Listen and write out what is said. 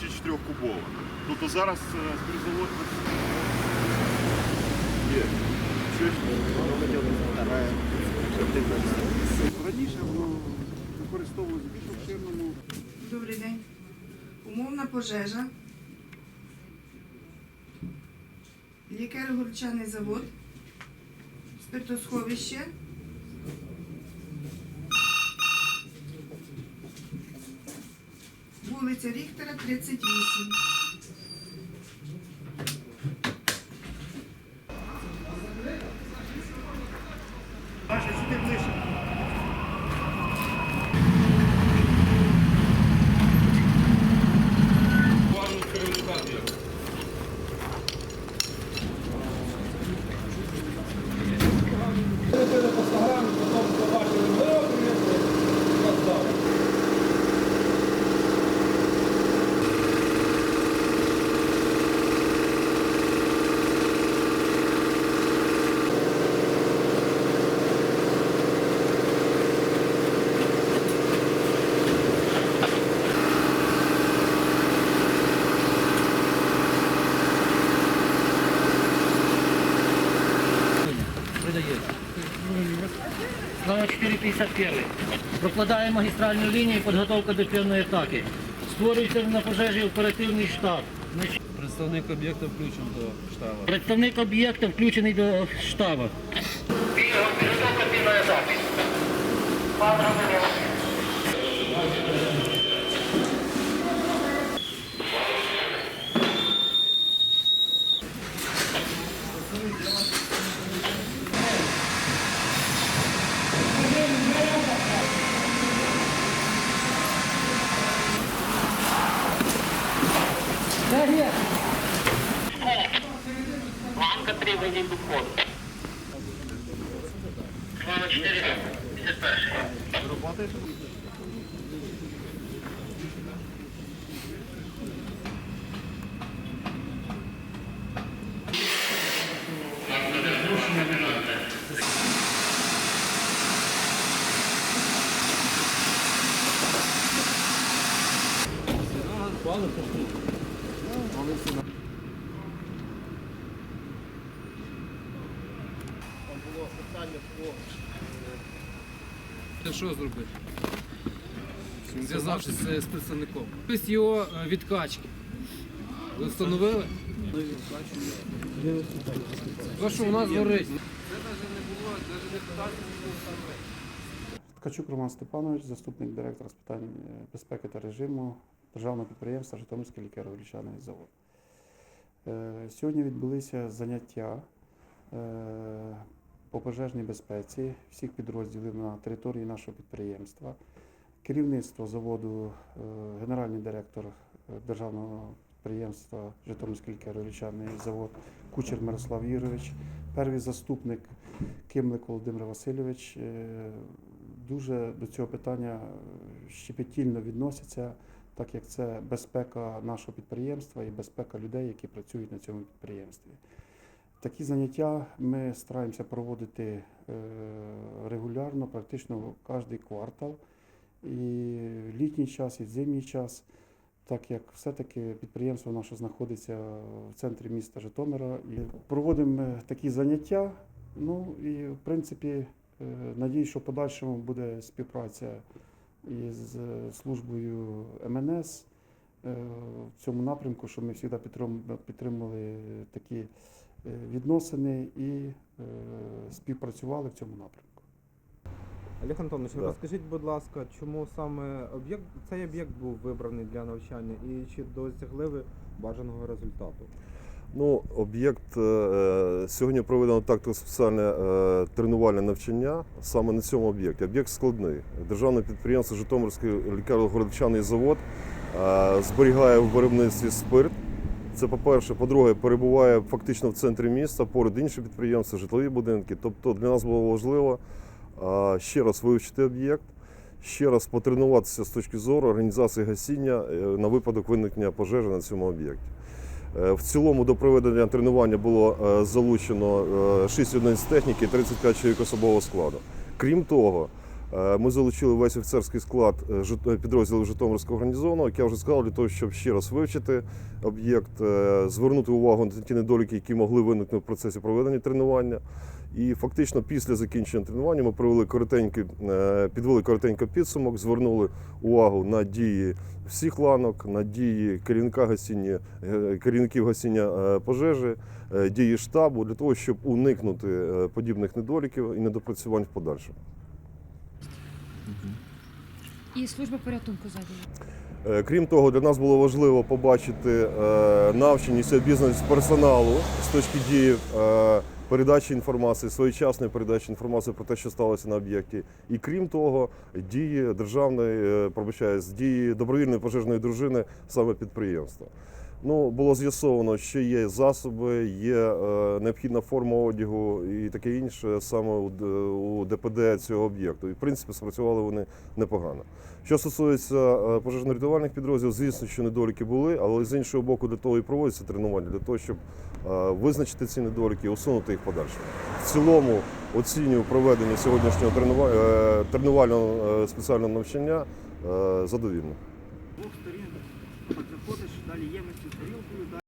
24 кубова. Тобто зараз е, спиртзавод є. Раніше використовувалось більш обширному. Добрий день. Умовна пожежа. Лікар-горчаний завод. Спиртосховище. Вулиця Ріхтера, 38. 451. Прокладає магістральну лінію, підготовка до пірної атаки. Створюється на пожежі оперативний штаб. Представник об'єкта включений до штабу. Представник об'єкта включений до штабу. Підготовка півної атаки. Входу. Слава 4, 51. Це що зробити? Зв'язавшись з, представником. Тобто його е, відкачки. Ви встановили? То, що у нас горить. Це навіть не було, це не питання. Ткачук Роман Степанович, заступник директора з питань е, безпеки та режиму державного підприємства Житомирський лікаро-лічаний завод. Е, Сьогодні відбулися заняття по пожежній безпеці всіх підрозділів на території нашого підприємства. Керівництво заводу, е, генеральний директор е, державного підприємства Житомирський лікаро-лічаний завод Кучер Мирослав Юрійович, перший заступник Кимлик Володимир Васильович е, дуже до цього питання щепетільно відносяться, так як це безпека нашого підприємства і безпека людей, які працюють на цьому підприємстві. Такі заняття ми стараємося проводити е, регулярно, практично кожен квартал, і в літній час, і в зимній час, так як все-таки підприємство наше знаходиться в центрі міста Житомира. І проводимо е, такі заняття. Ну і в принципі, е, надію, що в подальшому буде співпраця із службою МНС в цьому напрямку, що ми завжди підтримували такі відносини і е, співпрацювали в цьому напрямку. Олег Антонович, Да. розкажіть, будь ласка, чому саме об'єкт цей об'єкт був вибраний для навчання і чи досягли ви бажаного результату? Ну, об'єкт е, сьогодні проведено тактико спеціальне е, тренувальне навчання саме на цьому об'єкті. Об'єкт складний. Державне підприємство Житомирський лікаро-городчаний завод е, зберігає в виробництві спирт. Це по-перше, по-друге, перебуває фактично в центрі міста, поряд інші підприємства, житлові будинки. Тобто для нас було важливо ще раз вивчити об'єкт, ще раз потренуватися з точки зору організації гасіння е, на випадок виникнення пожежі на цьому об'єкті. Е, В цілому до проведення тренування було е, залучено е, 6 одиниць техніки і 35 чоловік особового складу. Крім того, Ми залучили весь офіцерський склад е, підрозділів Житомирського гарнізону, як я вже сказав, для того, щоб ще раз вивчити об'єкт, е, звернути увагу на ті недоліки, які могли виникнути в процесі проведення тренування. І фактично після закінчення тренування ми провели коротенький, е, підвели коротенький підсумок, звернули увагу на дії всіх ланок, на дії керівника гасіння, е, керівників гасіння е, пожежі, е, дії штабу для того, щоб уникнути е, подібних недоліків і недопрацювань в подальшому. І служба порятунку ззаді. Е, Крім того, для нас було важливо побачити е, навченість бізнес персоналу з точки дії е, передачі інформації, своєчасної передачі інформації про те, що сталося на об'єкті. І крім того, дії державної, пробачаю, з дії добровільної пожежної дружини саме підприємства. Ну, було з'ясовано, що є засоби, є е, необхідна форма одягу і таке інше саме у, ДПД цього об'єкту. І в принципі спрацювали вони непогано. Що стосується е, пожежно-рятувальних підрозділів, звісно, що недоліки були, але з іншого боку, для того і проводяться тренування, для того, щоб е, визначити ці недоліки і усунути їх подальше. В цілому оцінюю проведення сьогоднішнього тренува- тренувального спеціального навчання задовільно. Далі ємності з горілкою,